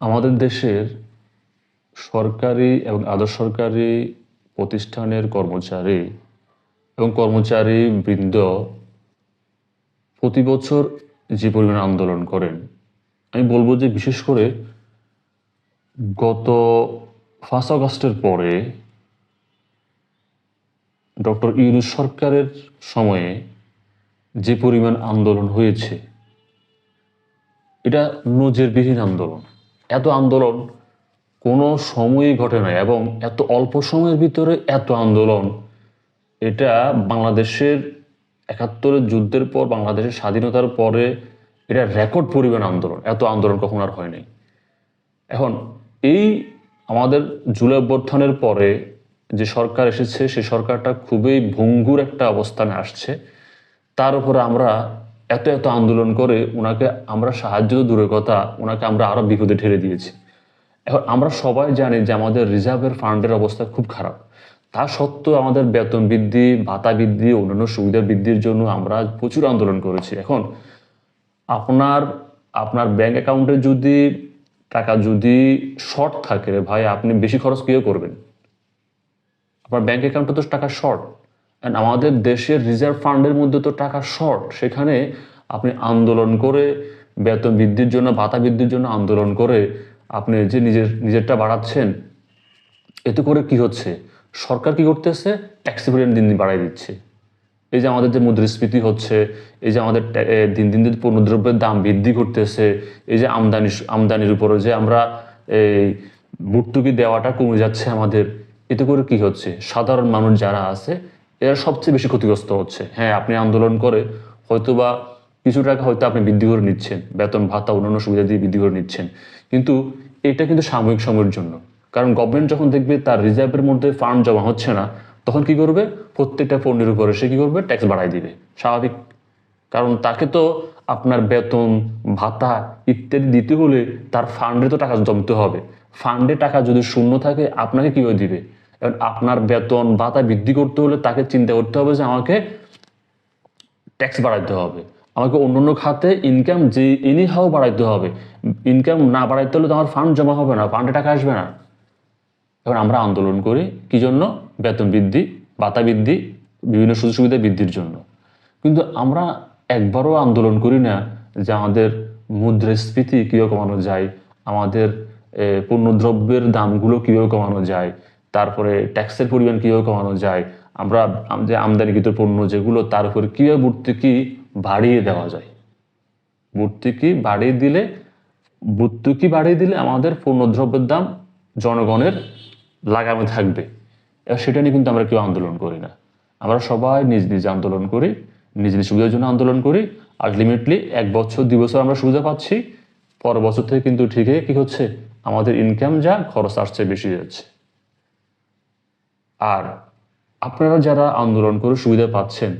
আমাদের দেশের সরকারি এবং আধা সরকারি প্রতিষ্ঠানের কর্মচারী এবং কর্মচারী বৃন্দ প্রতি বছর যে পরিমাণ আন্দোলন করেন, আমি বলব যে বিশেষ করে গত ফার্স্ট আগস্টের পরে ডক্টর ইউনুস সরকারের সময়ে যে পরিমাণ আন্দোলন হয়েছে, এটা নজিরবিহীন আন্দোলন। এত আন্দোলন কোনো সময়ই ঘটে না এবং এত অল্প সময়ের ভিতরে এত আন্দোলন, এটা বাংলাদেশের একাত্তরের যুদ্ধের পর, বাংলাদেশের স্বাধীনতার পরে এটা রেকর্ড পরিমাণ আন্দোলন। এত আন্দোলন কখনো আর হয়নি এখন, এই আমাদের জুলাই অভ্যর্থনের পরে যে সরকার এসেছে, সে সরকারটা খুবই ভঙ্গুর একটা অবস্থানে আসছে। তার উপরে আমরা এত এত আন্দোলন করে ওনাকে আমরা সাহায্য দূরের কথা, ওনাকে আমরা আরও বিপদে ঠেলে দিয়েছি। এখন আমরা সবাই জানি যে আমাদের রিজার্ভের ফান্ডের অবস্থা খুব খারাপ। তা সত্ত্বেও আমাদের বেতন বৃদ্ধি, ভাতা বৃদ্ধি, অন্যান্য সুবিধা বৃদ্ধির জন্য আমরা প্রচুর আন্দোলন করেছি। এখন আপনার আপনার ব্যাংক অ্যাকাউন্টে যদি টাকা যদি শর্ট থাকে ভাই, আপনি বেশি খরচ কিও করবেন? আপনার ব্যাংক অ্যাকাউন্টে তো টাকা শর্ট অ্যান্ড আমাদের দেশের রিজার্ভ ফান্ডের মধ্যে তো টাকা শর্ট সেখানে আপনি আন্দোলন করে বেতন বৃদ্ধির জন্য, ভাতা বৃদ্ধির জন্য আন্দোলন করে আপনি যে নিজের, নিজেরটা বাড়াচ্ছেন, এতে করে কি হচ্ছে? সরকার কি করতেছে? ট্যাক্সি পরিমাণ দিন দিন বাড়াই দিচ্ছে। এই যে আমাদের যে মুদ্রাস্ফীতি হচ্ছে, এই যে আমাদের দিন দিন দিন পণ্যদ্রব্যের দাম বৃদ্ধি করতেছে, এই যে আমদানি, আমদানির উপরে যে আমরা এই ভর্তুকি দেওয়াটা কমে যাচ্ছে আমাদের, এতে করে কি হচ্ছে? সাধারণ মানুষ যারা আছে এরা সবচেয়ে বেশি ক্ষতিগ্রস্ত হচ্ছে। হ্যাঁ আপনি আন্দোলন করে হয়তোবা কিছু টাকা হয়তো আপনি বৃদ্ধি করে নিচ্ছেন। বেতন, ভাতা, অন্যান্য সুবিধা দিয়ে বৃদ্ধি করে নিচ্ছেন। কিন্তু এটা কিন্তু সাময়িক সময়ের জন্য। কারণ গভর্নমেন্ট যখন দেখবে তার রিজার্ভের মধ্যে ফান্ড জমা হচ্ছে না, তখন কি করবে? প্রত্যেকটা পণ্যের উপরে সে কি করবে? ট্যাক্স বাড়াই দিবে। স্বাভাবিক। কারণ তাকে তো আপনার বেতন, ভাতা ইত্যাদি দিতে হলে তার ফান্ডে তো টাকা জমতে হবে। ফান্ডে টাকা যদি শূন্য থাকে, আপনাকে কীভাবে দিবে? এখন আপনার বেতন ভাতা বৃদ্ধি করতে হলে তাকে চিন্তা করতে হবে যে আমাকে ট্যাক্স বাড়াইতে হবে। আমাকে অন্যান্য খাতে ইনকাম যে এনি হাও বাড়াইতে হবে। ইনকাম না বাড়াইতে হলে তো আমার ফান্ড জমা হবে না ফান্ডে টাকা আসবে না। এখন আমরা আন্দোলন করি কি জন্য? বেতন বৃদ্ধি, ভাতা বৃদ্ধি, বিভিন্ন সুযোগ সুবিধা বৃদ্ধির জন্য। কিন্তু আমরা একবারও আন্দোলন করি না যে আমাদের মুদ্রাস্ফীতি কীভাবে কমানো যায়, আমাদের পণ্যদ্রব্যের দামগুলো কীভাবে কমানো যায়। তারপরে ট্যাক্সের পরিমাণ কীভাবে কমানো যায়, আমরা আম- যে আমদানিকৃত পণ্য যেগুলো, তার উপরে কীভাবে ভর্তুকি বাড়িয়ে দেওয়া যায়। ভর্তুকি বাড়িয়ে দিলে ভর্তুকি বাড়িয়ে দিলে আমাদের পণ্যদ্রব্যের দাম জনগণের লাগামে থাকবে। এবার সেটা নিয়ে কিন্তু আমরা কেউ আন্দোলন করি না। আমরা সবাই নিজ নিজ আন্দোলন করি, নিজ নিজ সুবিধার জন্য আন্দোলন করি। আলটিমেটলি এক বছর, দুই বছর আমরা সুবিধা পাচ্ছি। পর বছর থেকে কিন্তু ঠিকই কি হচ্ছে? আমাদের ইনকাম যা খরচ আসছে বেশি যাচ্ছে। আর আপনারা যারা আন্দোলন করে সুবিধা পাচ্ছেন,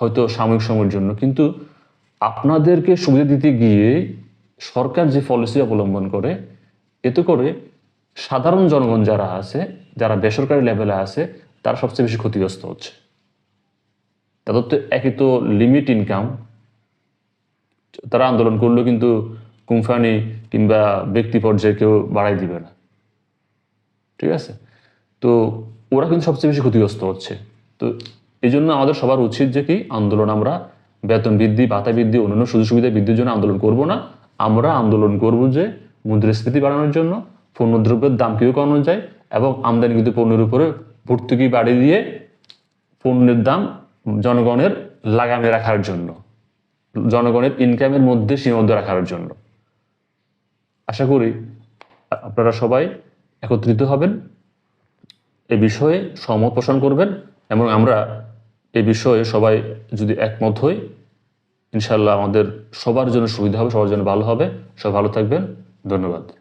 হয়তো সাময়িক সময়ের জন্য, কিন্তু আপনাদেরকে সুবিধা দিতে গিয়ে সরকার যে পলিসি অবলম্বন করে, এতে করে সাধারণ জনগণ যারা আছে, যারা বেসরকারি লেভেলে আছে, তারা সবচেয়ে বেশি ক্ষতিগ্রস্ত হচ্ছে। তাদের তো একই তো লিমিট ইনকাম তারা আন্দোলন করলেও কিন্তু কোম্পানি কিংবা ব্যক্তি পর্যায়ে কেউ বাড়াই দিবে না। ঠিক আছে? তো ওরা কিন্তু সবচেয়ে বেশি ক্ষতিগ্রস্ত হচ্ছে। তো এই জন্য আমাদের সবার উচিত যে কি, আন্দোলন আমরা বেতন বৃদ্ধি, ভাতা বৃদ্ধি, অন্যান্য সুযোগ সুবিধা বৃদ্ধির জন্য আন্দোলন করব না। আমরা আন্দোলন করব যে মুদ্রাস্ফীতি বাড়ানোর জন্য পণ্যদ্রব্যের দাম কেউ কমানো যায় এবং আমদানিকৃত পণ্যের উপরে ভর্তুকি বাড়িয়ে দিয়ে পণ্যের দাম জনগণের লাগামে রাখার জন্য, জনগণের ইনকামের মধ্যে সীমাবদ্ধ রাখার জন্য। আশা করি আপনারা সবাই একত্রিত হবেন। এ বিষয়ে সহমত পোষণ করবেন এবং আমরা এ বিষয়ে সবাই যদি একমত হই ইনশাল্লাহ আমাদের সবার জন্য সুবিধা হবে, সবার জন্য ভালো হবে। সবাই ভালো থাকবেন। ধন্যবাদ।